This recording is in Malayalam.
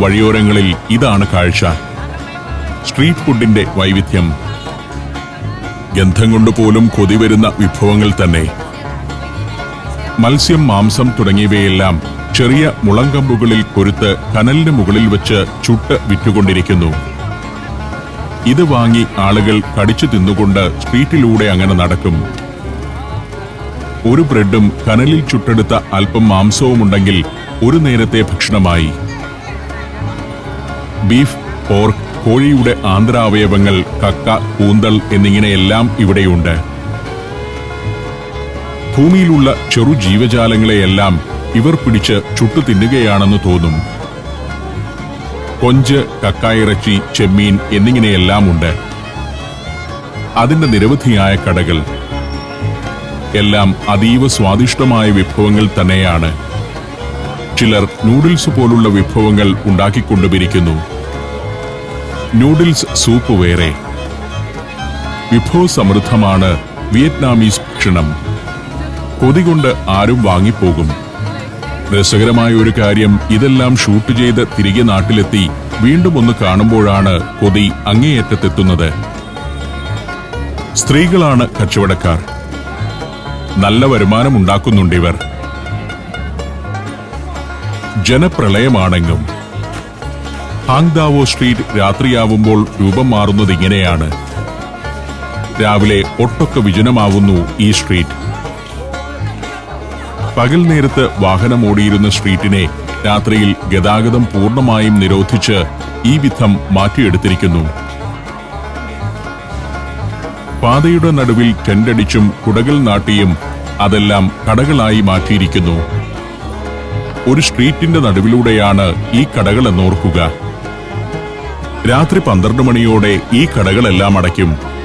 വഴിയോരങ്ങളിൽ ഇതാണ് കാഴ്ച. സ്ട്രീറ്റ് ഫുഡിന്റെ വൈവിധ്യം. ഗന്ധം കൊണ്ട് പോലും കൊതി വരുന്ന വിഭവങ്ങൾ തന്നെ. മത്സ്യം മാംസം തുടങ്ങിയവയെല്ലാം ചെറിയ മുളങ്കമ്പുകളിൽ കൊരുത്ത് കനലിന് മുകളിൽ വെച്ച് ചുട്ട് വിറ്റുകൊണ്ടിരിക്കുന്നു. ഇത് വാങ്ങി ആളുകൾ കടിച്ചു തിന്നുകൊണ്ട് സ്ട്രീറ്റിലൂടെ അങ്ങനെ നടക്കും. ഒരു ബ്രെഡും കനലിൽ ചുട്ടെടുത്ത അല്പം മാംസവും ഉണ്ടെങ്കിൽ ഒരു നേരത്തെ ഭക്ഷണമായി. ബീഫ് പോർക്ക് കോഴിയുടെ ആന്തരാവയവങ്ങൾ കക്ക കൂന്തൽ എന്നിങ്ങനെയെല്ലാം ഇവിടെയുണ്ട്. ഭൂമിയിലുള്ള ചെറു ജീവജാലങ്ങളെയെല്ലാം ഇവർ പിടിച്ച് ചുട്ടു തിന്നുകയാണെന്ന് തോന്നും. കൊഞ്ച് കക്കായിറച്ചി ചെമ്മീൻ എന്നിങ്ങനെയെല്ലാം ഉണ്ട്. അതിന്റെ നിരവധിയായ കടകൾ. എല്ലാം അതീവ സ്വാദിഷ്ടമായ വിഭവങ്ങൾ തന്നെയാണ്. ചിലർ നൂഡിൽസ് പോലുള്ള വിഭവങ്ങൾ ഉണ്ടാക്കിക്കൊണ്ടുപിരിക്കുന്നു നൂഡിൽസ് സൂപ്പ് വേറെ. വിഭവസമൃദ്ധമാണ് വിയറ്റ്നാമീസ് ഭക്ഷണം. കൊതി കൊണ്ട് ആരും വാങ്ങിപ്പോകും. രസകരമായ ഒരു കാര്യം ഇതെല്ലാം ഷൂട്ട് ചെയ്ത് തിരികെ നാട്ടിലെത്തി വീണ്ടും ഒന്ന് കാണുമ്പോഴാണ് കൊതി അങ്ങേയറ്റത്തെത്തുന്നത്. സ്ത്രീകളാണ് കച്ചവടക്കാർ. നല്ല വരുമാനം ഉണ്ടാക്കുന്നുണ്ടിവർ. ജനപ്രളയമാണെങ്കും ഹാങ്ദാവോ സ്ട്രീറ്റ് രാത്രിയാവുമ്പോൾ രൂപം മാറുന്നത് ഇങ്ങനെയാണ്. രാവിലെ ഒട്ടൊക്കെ വിജനമാവുന്നു ഈ സ്ട്രീറ്റ്. പകൽ നേരത്ത് വാഹനമോടിയിരുന്ന സ്ട്രീറ്റിനെ രാത്രിയിൽ ഗതാഗതം പൂർണമായും നിരോധിച്ച് ഈ വിധം മാറ്റിയെടുത്തിരിക്കുന്നു. പാതയുടെ നടുവിൽ ടെൻഡടിച്ചും കുടകൾ നാട്ടിയും അതെല്ലാം കടകളായി മാറ്റിയിരിക്കുന്നു. ഒരു സ്ട്രീറ്റിന്റെ നടുവിലൂടെയാണ് ഈ കടകൾ എന്നോർക്കുക. രാത്രി പന്ത്രണ്ട് മണിയോടെ ഈ കടകളെല്ലാം അടയ്ക്കും.